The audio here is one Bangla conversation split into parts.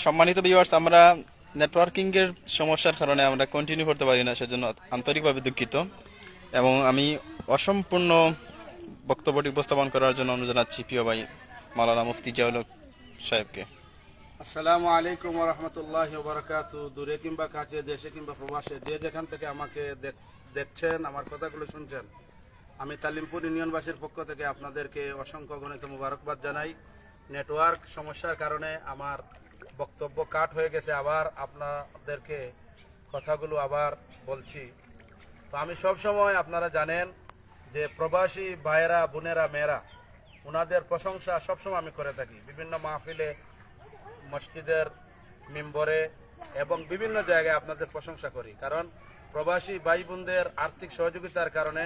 সম্মানিত ভিউয়ার্স আমরা নেটওয়ার্কিং এর সমস্যার কারণে আমরা কন্টিনিউ করতে পারি না, সেজন্য আন্তরিকভাবে দুঃখিত। এবং আমি অসম্পূর্ণ বক্তব্যটি উপস্থাপন করার জন্য অনুরোধ জানাচ্ছি প্রিয় ভাই মাওলানা মুফতি জিয়াউল সাহেবকে। আসসালামু আলাইকুম রহমতুল্লাহ বারকাতু। দূরে কিংবা কাছে, দেশে কিংবা প্রবাসে, যে যেখান থেকে আমাকে দেখছেন, আমার কথাগুলো শুনছেন, আমি তালিমপুর ইউনিয়নবাসীর পক্ষ থেকে আপনাদেরকে অসংখ্য গণিত মুবারকবাদ জানাই। নেটওয়ার্ক সমস্যার কারণে আমার বক্তব্য কাট হয়ে গেছে, আবার আপনাদেরকে কথাগুলো আবার বলছি। তো আমি সব সময় আপনারা জানেন যে প্রবাসী ভাইয়েরা, বোনেরা, মেয়েরা ওনাদের প্রশংসা সবসময় আমি করে থাকি। বিভিন্ন মাহফিলে, মসজিদের মেম্বরে এবং বিভিন্ন জায়গায় আপনাদের প্রশংসা করি। কারণ প্রবাসী ভাই বোনদের আর্থিক সহযোগিতার কারণে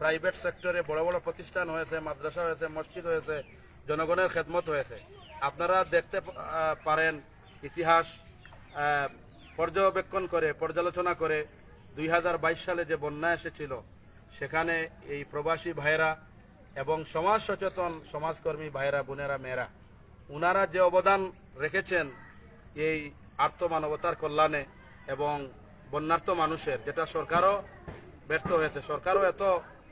প্রাইভেট সেক্টরে বড় বড় প্রতিষ্ঠান হয়েছে, মাদ্রাসা হয়েছে, মসজিদ হয়েছে, জনগণের খেদমত হয়েছে। আপনারা দেখতে পারেন ইতিহাস পর্যবেক্ষণ করে, পর্যালোচনা করে দুই হাজার বাইশ সালে যে বন্যা এসেছিল, সেখানে এই প্রবাসী ভাইয়েরা এবং সমাজ সচেতন সমাজকর্মী ভাইয়েরা, বোনেরা, মেয়েরা, উনারা যে অবদান রেখেছেন এই আর্থ মানবতার কল্যাণে এবং বন্যার্থ মানুষের, যেটা সরকারও ব্যর্থ হয়েছে, সরকারও এত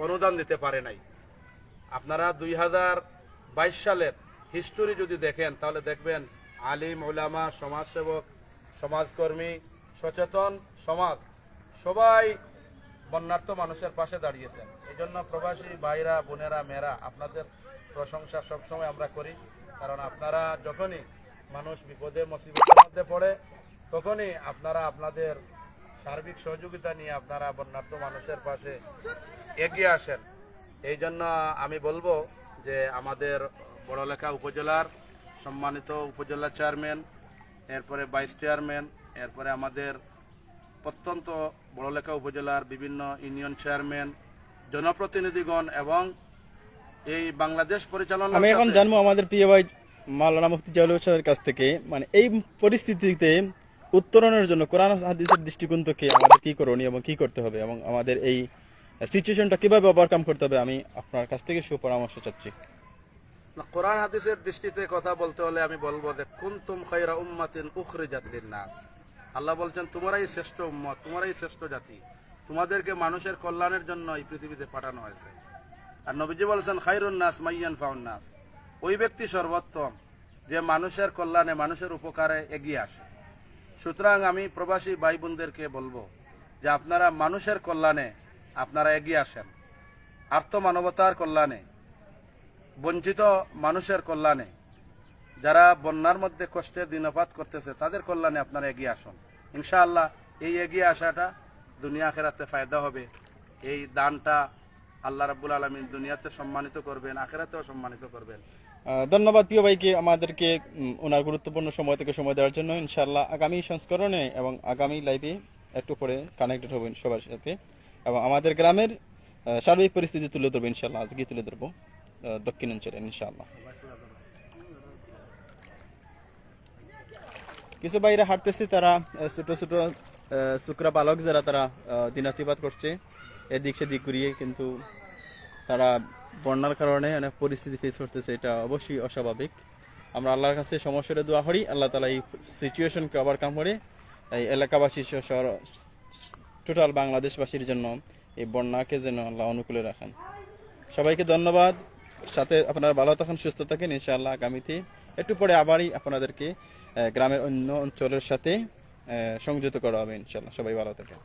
অনুদান দিতে পারে নাই। আপনারা দুই হাজার বাইশ সালের হিস্টোরি যদি দেখেন, তাহলে দেখবেন আলিম ওলামা সমাজসেবক, সমাজকর্মী, সচেতন সমাজ, সবাই বন্যার্থ মানুষের পাশে দাঁড়িয়েছেন। এই জন্য প্রবাসী ভাইরা, বোনেরা, মেয়েরা, আপনাদের প্রশংসা সবসময় আমরা করি, কারণ আপনারা যখনই মানুষ বিপদে, মুসিবতের মধ্যে পড়ে, তখনই আপনারা আপনাদের সার্বিক সহযোগিতা নিয়ে আপনারা বন্যার্থ মানুষের পাশে এগিয়ে আসেন। এই জন্য আমি বলব যে আমাদের বড়লেখা উপজেলার সম্মানিত উপজেলা চেয়ারম্যান এরপরে ভাইস চেয়ারম্যান এরপরে আমাদের প্রত্যন্ত বড়লেখা উপজেলার বিভিন্ন ইউনিয়ন চেয়ারম্যান জনপ্রতিনিধিগণ এবং এই বাংলাদেশ পরিচালনা আমি এখন জানব আমাদের প্রিয় ভাই মাওলানা মুফতি হক সাহেবের কাছ থেকে মানে এই পরিস্থিতিতে উত্তরণের জন্য কোরআন হাদিসের দৃষ্টিকোণ থেকে আমাদের কি করণীয় এবং কি করতে হবে এবং আমাদের এই সিচুয়েশনটা কীভাবে ওভারকাম করতে হবে আমি আপনার কাছ থেকে সুপরামর্শ চাচ্ছি। কোরআন হাদিসের দৃষ্টিতে কথা বলতে হলে আমি বলব যে, কুনতুম খাইরা উম্মাতিন উখরিজাত জাতির নাস আল্লাহ বলছেন, তোমরাই শ্রেষ্ঠ উম্মত, তোমরাই শ্রেষ্ঠ জাতি। তোমাদেরকে মানুষের কল্যাণের জন্য এই পৃথিবীতে পাঠানো হয়েছে। আর নবীজি বলেছেন খাইরুন নাস, মাইয়ান ফাউন নাস। ওই ব্যক্তি সর্বোত্তম, যে মানুষের কল্যাণে, মানুষের উপকারে এগিয়ে আসে। সুতরাং আমি প্রবাসী ভাই বোনদেরকে বলব যে, আপনারা মানুষের কল্যাণে আপনারা এগিয়ে আসেন। আর্থ মানবতার কল্যাণে বঞ্চিত মানুষের কল্যাণে। যারা বন্যার মধ্যে কষ্টে দিনপাত করতেছে, তাদের কল্যাণে আপনারা এগিয়ে আসুন। ইনশাআল্লাহ এই এগিয়ে আসাটা দুনিয়া আখেরাতে ফায়দা হবে। এই দানটা আল্লাহ রাব্বুল আলমিন দুনিয়াতে সম্মানিত করবেন, আখেরাতেও সম্মানিত করবেন। ধন্যবাদ প্রিয় ভাইকে আমাদেরকে ওনার গুরুত্বপূর্ণ সময় থেকে সময় দেওয়ার জন্য। ইনশাআল্লাহ আগামী সংস্করণে এবং আগামী লাইভে একটু পরে কানেক্টেড হবেন সবার সাথে। এবং আমাদের গ্রামের সার্বিক পরিস্থিতি তুলে ধরবো ইনশাআল্লাহ আজকে তুলে ধরবো। আহ, দক্ষিণ অঞ্চলে ইনশাআল্লাহ। কিছু বাইরে হাঁটতেছে তারা ছোট ছোট শুকরা বালক যারা তারা দিনাতিপাত করছে। এদিক সেদিক ঘুরিয়ে কিন্তু তারা বন্যার কারণে অনেক পরিস্থিতি ফেস করতেছে এটা অবশ্যই অস্বাভাবিক। আমরা আল্লাহর কাছে সমস্যাটা দোয়া করি আল্লাহ তালা এই সিচুয়েশনকে ওভারকাম করে এই এলাকাবাসী সহ টোটাল বাংলাদেশবাসীর জন্য এই বন্যাকে যেন আল্লাহ অনুকূলে রাখেন। সবাইকে ধন্যবাদ। সাথে আপনারা ভালো থাকুন, সুস্থ থাকেন, ইনশাআল্লাহ আগামীতে একটু পরে আবারই আপনাদেরকে গ্রামের অন্য অঞ্চলের সাথে সংযুক্ত করা হবে ইনশাল্লাহ সবাই ভালো থাকেন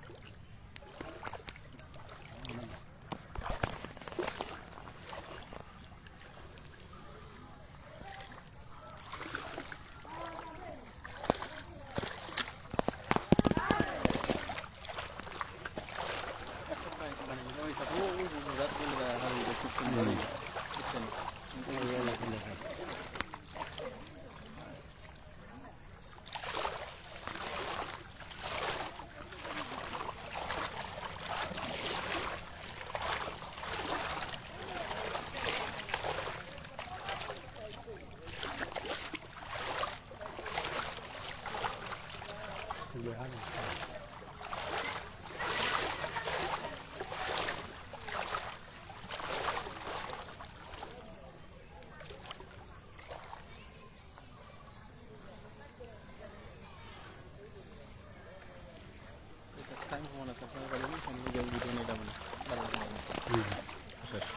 আপনারা সাবস্ক্রাইব করে দিন সামনে যে ভিডিও নিয়ে যাবেন ভালো লাগবে আচ্ছা